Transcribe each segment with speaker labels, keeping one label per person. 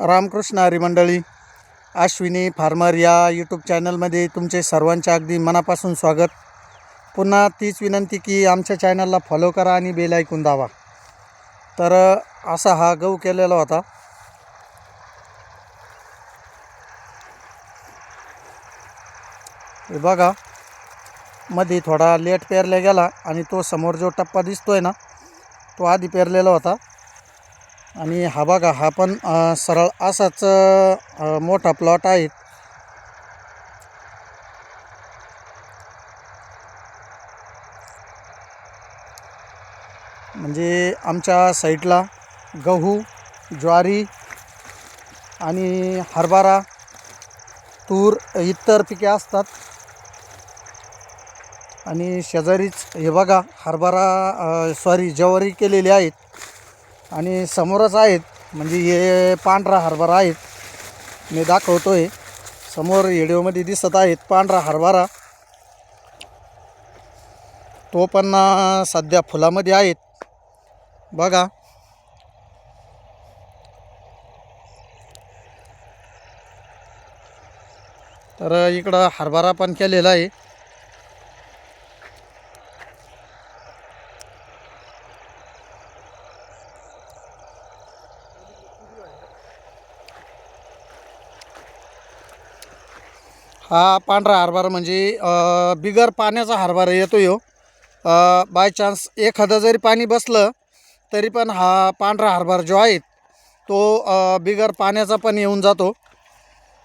Speaker 1: रामकृष्ण हरी मंडळी अश्विनी फार्मर या यूट्यूब चॅनलमध्ये तुमचे सर्वांचे अगदी मनापासून स्वागत. पुन्हा तीच विनंती की आमच्या चॅनलला फॉलो करा आणि बेल ऐकून दावा तर असा हा गहू केलेला होता. हे बघा मध्ये थोडा लेट पेरला गेला आणि तो समोर जो टप्पा दिसतोय ना तो आधी पेरलेला होता. आणि हा बघा हा पण सरळ असाच मोठा प्लॉट आहे. म्हणजे आमच्या साईडला गहू ज्वारी आणि हरभरा तूर इतर पिके असतात. आणि शेजारीच हे बघा हरभरा सॉरी ज्वारी केलेली आहेत. आणि समोरच आहेत म्हणजे हे पांढरा हरभरा आहेत मी दाखवतो आहे समोर व्हिडिओमध्ये दिसत आहेत पांढरा हरभरा. तो पण सध्या फुलामध्ये आहेत. बघा. तर इकडं हरभरा पण केलेला आहे. हा पांढरा हरभरा म्हणजे बिगर पाण्याचा हरभरा येतो यो बाय चान्स एखादं जरी पाणी बसलं तरी पण हा पांढरा हरभरा जो आहे तो बिगर पाण्याचा पण येऊन जातो.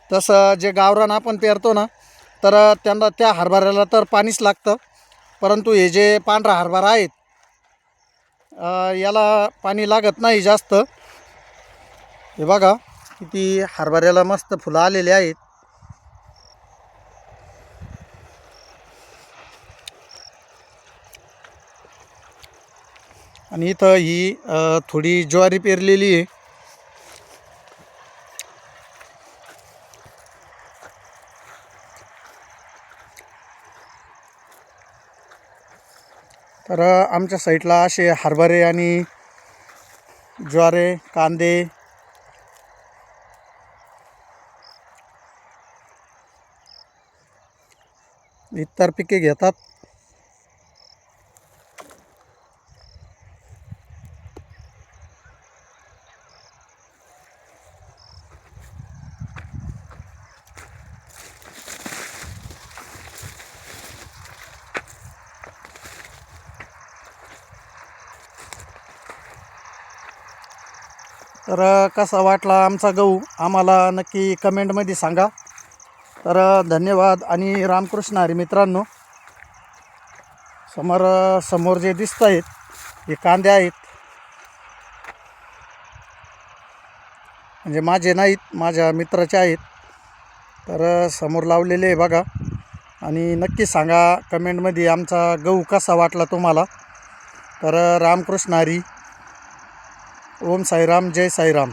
Speaker 1: तसं जे गावरान आपण पेरतो ना तर त्यांना त्या हरभऱ्याला तर पाणीच लागतं. परंतु हे जे पांढरा हरभरा आहेत याला पाणी लागत नाही जास्त. हे बघा किती हरभऱ्याला मस्त फुलं आलेली आहेत. आणि इथं ही थोडी ज्वारी पेरलेली आहे. तर आमच्या साईडला असे हरभरे आणि ज्वारे कांदे इतर पिके घेतात. तर कसा वाटला आमचा गहू? आम्हाला नक्की कमेंटमध्ये सांगा. तर धन्यवाद आणि रामकृष्ण हरी मित्रांनो. समोर समोर जे दिसत आहेत हे कांदे आहेत. म्हणजे माझे नाहीत माझ्या मित्राचे आहेत. तर समोर लावलेले आहे बघा. आणि नक्की सांगा कमेंटमध्ये आमचा गहू कसा वाटला तुम्हाला. तर रामकृष्ण हरी ओम साईराम जय साईराम.